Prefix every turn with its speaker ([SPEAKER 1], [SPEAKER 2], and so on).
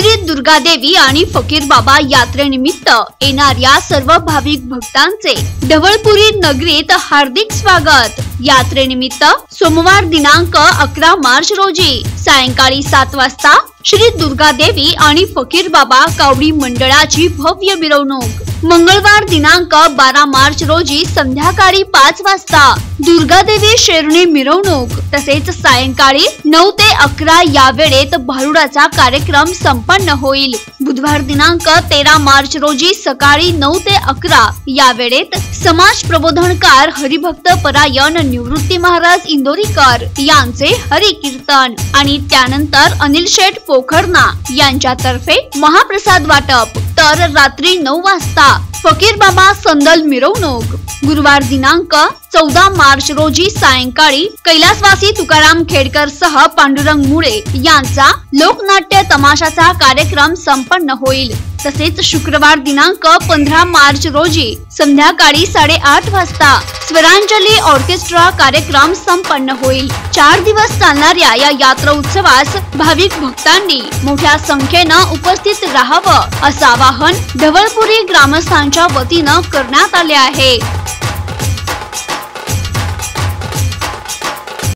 [SPEAKER 1] दुर्गादेवी आणि फकीर बाबा यात्रेनिमित्त येणाऱ्या सर्व भाविक भक्तांचे ढवळपुरी नगरीत हार्दिक स्वागत. यात्रेनिमित्त सोमवार दिनांक अकरा मार्च रोजी सायंकाळी सात वाजता श्री दुर्गादेवी आणि फकीर बाबा कावडी मंडळाची भव्य मिरवणूक. मंगळवार दिनांक बारा मार्च रोजी संध्याकाळी पाच वाजता दुर्गादेवी शेरणी मिरवणूक तसेच सायंकाळी नऊ ते अकरा या वेळेत भारुडाचा कार्यक्रम संपन्न होईल. बुधवार दिनांक तेरा मार्च रोजी सकाळी नऊ ते अकरा या वेळेत समाज प्रबोधनकार हरिभक्त परायण निवृत्ती महाराज इंदोरीकर यांचे हरिकीर्तन आणि त्यानंतर अनिल शेठ पोखरणा यांच्यातर्फे महाप्रसाद वाटप तर रात्री नऊ वाजता. फकीर बाबा संदल मिरवणूक. गुरुवार दिनांक चौदा मार्च रोजी सायंकाळी कैलासवासी तुकाराम खेडकर सह पांडुरंग मुळे यांचा लोकनाट्य तमाशाचा कार्यक्रम संपन्न होईल. तसेच शुक्रवार दिनांक पंधरा मार्च रोजी संध्याकाळी साडेआठ वाजता स्वरांजली ऑर्केस्ट्रा कार्यक्रम संपन्न होईल. चार दिवस चालणाऱ्या या यात्रा उत्सवास भाविक भक्तांनी मोठ्या संख्येनं उपस्थित राहावं असं आवाहन ढवळपुरी ग्रामस्थांच्या वतीनं करण्यात आले आहे.